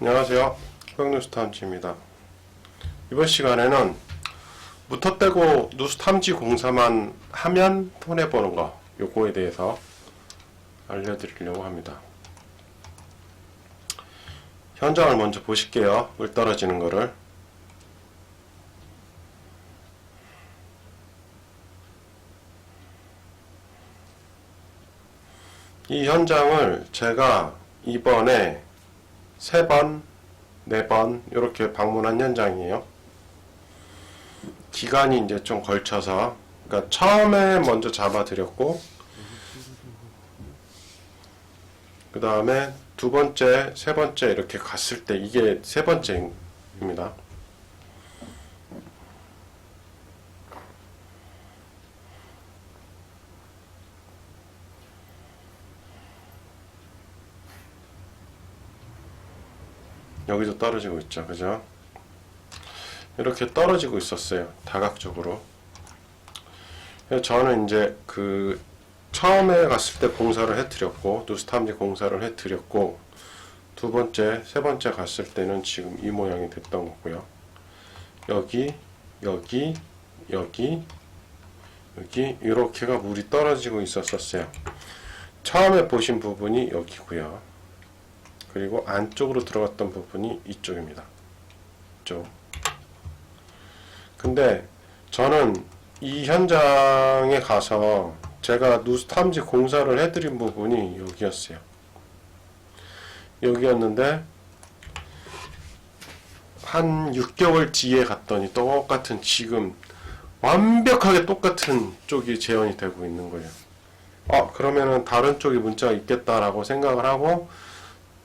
안녕하세요. 흑뉴스 탐지입니다. 이번 시간에는 무턱대고 뉴스 탐지 공사만 하면 손해보는 거 요거에 대해서 알려드리려고 합니다. 현장을 먼저 보실게요. 물 떨어지는 거를. 이 현장을 제가 이번에 세 번, 네 번 이렇게 방문한 현장이에요. 기간이 이제 좀 걸쳐서 그러니까 처음에 먼저 잡아드렸고 그 다음에 두 번째, 세 번째 이렇게 갔을 때 이게 세 번째입니다. 여기도 떨어지고 있죠. 그죠? 이렇게 떨어지고 있었어요. 다각적으로. 저는 이제 그 처음에 갔을 때 공사를 해드렸고 누스 탐지 공사를 해드렸고 두 번째, 세 번째 갔을 때는 지금 이 모양이 됐던 거고요. 여기, 여기, 여기, 여기 이렇게가 물이 떨어지고 있었었어요. 처음에 보신 부분이 여기고요. 그리고 안쪽으로 들어갔던 부분이 이쪽입니다. 이쪽. 근데 저는 이 현장에 가서 제가 누스탐지 공사를 해드린 부분이 여기였어요. 여기였는데 한 6개월 뒤에 갔더니 똑같은 지금 완벽하게 똑같은 쪽이 재현이 되고 있는 거예요. 어 그러면은 다른 쪽에 문자가 있겠다라고 생각을 하고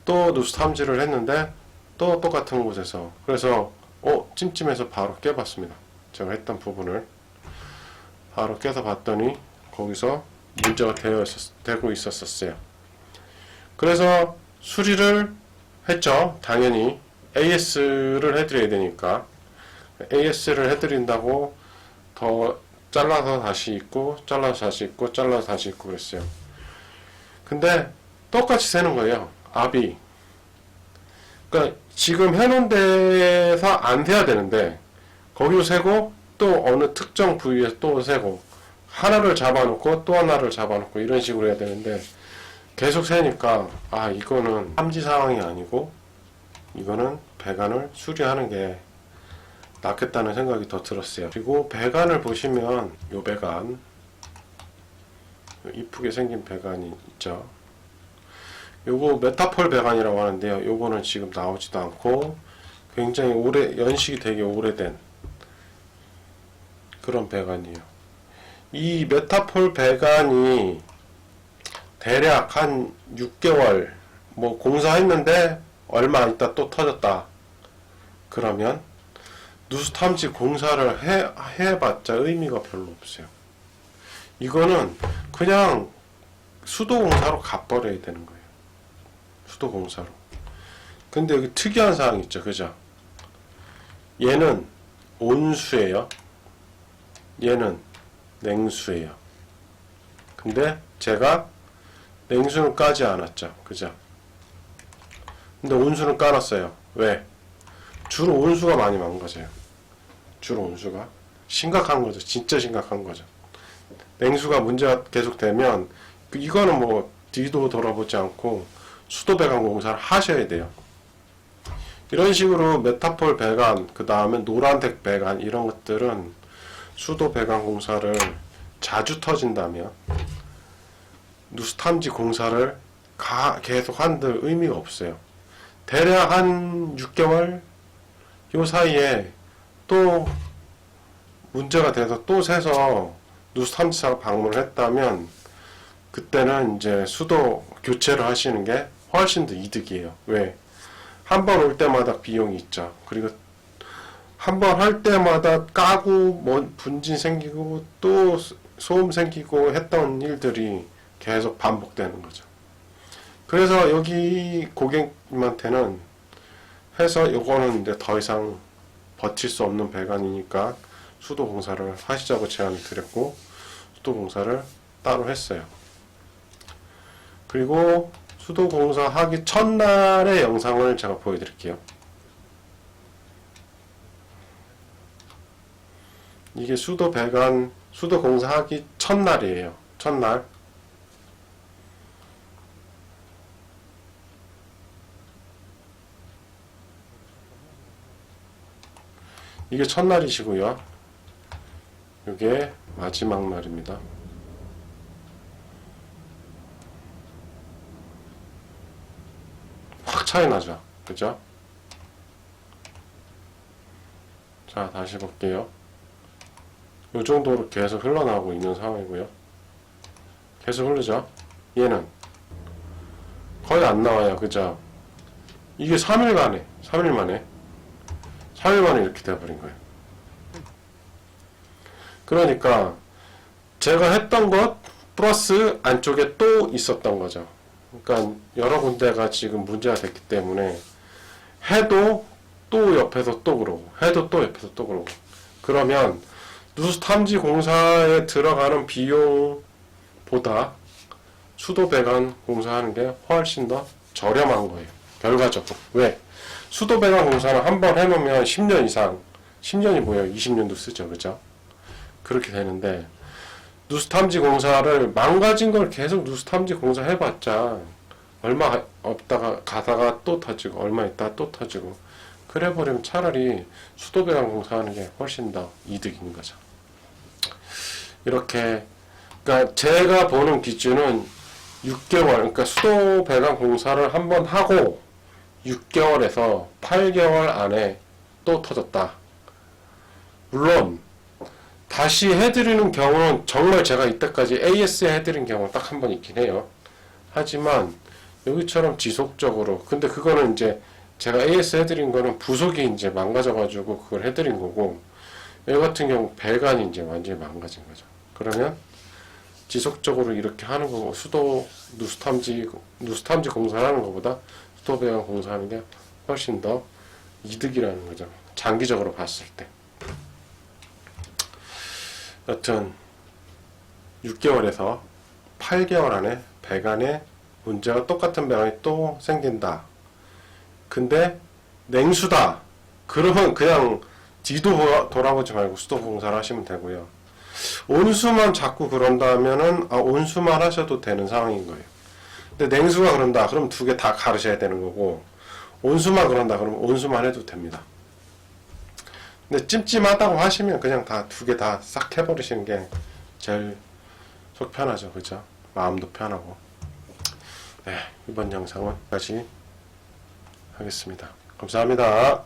또 누수 탐지를 했는데 또 똑같은 곳에서 그래서 어 찜찜해서 바로 깨봤습니다. 제가 했던 부분을 바로 깨서 봤더니 거기서 문제가 되어 있었, 되고 있었었어요. 그래서 수리를 했죠. 당연히 AS를 해드려야 되니까 AS를 해드린다고 더 잘라서 다시 있고 잘라서 다시 있고 잘라서 다시 있고 그랬어요. 근데 똑같이 새는 거예요. 압이. 그러니까 지금 데서 안 세야 되는데 거기로 세고 또 어느 특정 부위에서 또 세고 하나를 잡아놓고 또 하나를 잡아놓고 이런 식으로 해야 되는데 계속 세니까 아 이거는 함지 상황이 아니고 이거는 배관을 수리하는 게 낫겠다는 생각이 더 들었어요. 그리고 배관을 보시면 요 배관 이쁘게 생긴 배관이 있죠. 요거 메타폴 배관이라고 하는데요. 요거는 지금 나오지도 않고 굉장히 오래 연식이 되게 오래된 그런 배관이에요. 이 메타폴 배관이 대략 한 6개월 뭐 공사했는데 얼마 있다 또 터졌다. 그러면 누수 탐지 공사를 해, 해봤자 의미가 별로 없어요. 이거는 그냥 수도 공사로 갚버려야 되는 거예요. 수도 공사로. 근데 여기 특이한 사항이 있죠. 그죠? 얘는 온수예요. 얘는 냉수예요. 근데 제가 냉수는 까지 않았죠. 그죠? 근데 온수는 까놨어요. 왜? 주로 온수가 많이 망가져요. 주로 온수가. 심각한 거죠. 진짜 심각한 거죠. 냉수가 문제가 계속 되면 그 이거는 뭐 뒤도 돌아보지 않고 수도 배관 공사를 하셔야 돼요. 이런 식으로 메타폴 배관, 그 다음에 노란색 배관 이런 것들은 수도 배관 공사를 자주 터진다면 누수 탐지 공사를 가, 계속 한들 의미가 없어요. 대략 한 6개월 요 사이에 또 문제가 돼서 또 새서 누수 탐지사가 방문을 했다면 그때는 이제 수도 교체를 하시는 게 훨씬 더 이득이에요. 왜? 한 번 올 때마다 비용이 있죠. 그리고 한 번 할 때마다 까고 뭐 분진 생기고 또 소음 생기고 했던 일들이 계속 반복되는 거죠. 그래서 여기 고객님한테는 해서 요거는 이제 더 이상 버틸 수 없는 배관이니까 수도 공사를 하시자고 제안을 드렸고 수도 공사를 따로 했어요. 그리고 수도 공사 하기 첫날의 영상을 제가 보여드릴게요. 이게 수도 배관, 수도 공사하기 첫날이에요. 첫날. 이게 첫날이시고요. 이게 마지막 날입니다. 차이 나죠. 그죠? 자, 다시 볼게요. 이 정도로 계속 흘러나오고 있는 상황이고요. 계속 흐르죠? 얘는 거의 안 나와요. 그죠? 이게 3일간에, 3일 만에, 3일 만에 이렇게 돼버린 거예요. 그러니까, 제가 했던 것, 플러스 안쪽에 또 있었던 거죠. 그러니까, 여러 군데가 지금 문제가 됐기 때문에, 해도 또 옆에서 또 그러고, 해도 또 옆에서 또 그러고. 그러면, 누수 탐지 공사에 들어가는 비용보다 수도 배관 공사하는 게 훨씬 더 저렴한 거예요. 결과적으로. 왜? 수도 배관 공사는 한 번 해놓으면 10년 이상, 10년이 뭐예요? 20년도 쓰죠. 그죠? 그렇게 되는데, 누수 탐지 공사를 망가진 걸 계속 누수 탐지 공사 해봤자, 얼마 없다가 가다가 또 터지고, 얼마 있다가 또 터지고, 그래 버리면 차라리 수도 배관 공사하는 게 훨씬 더 이득인 거죠. 이렇게 그러니까 제가 보는 기준은 6개월 그러니까 수도 배관 공사를 한 번 하고 6개월에서 8개월 안에 또 터졌다. 물론 다시 해드리는 경우는 정말 제가 이때까지 AS 해드린 경우 딱 한 번 있긴 해요. 하지만 여기처럼 지속적으로 근데 그거는 이제 제가 AS 해드린 거는 부속이 이제 망가져가지고 그걸 해드린 거고 여기 같은 경우 배관이 이제 완전히 망가진 거죠. 그러면 지속적으로 이렇게 하는 거고 수도 누수탐지 누수탐지 공사를 하는 것보다 수도 배관 공사하는 게 훨씬 더 이득이라는 거죠. 장기적으로 봤을 때. 여튼 6개월에서 8개월 안에 배관에 문제가 똑같은 배관이 또 생긴다. 근데 냉수다. 그러면 그냥 뒤도 돌아- 돌아보지 말고 수도 공사를 하시면 되고요. 온수만 자꾸 그런다면은 아, 온수만 하셔도 되는 상황인 거예요. 근데 냉수가 그런다. 그럼 두 개 다 가르셔야 되는 거고 온수만 그런다. 그러면 온수만 해도 됩니다. 근데 찜찜하다고 하시면 그냥 다 두 개 다 싹 해버리시는 게 제일 속 편하죠. 그죠? 마음도 편하고. 네, 이번 영상은 여기까지 하겠습니다. 감사합니다.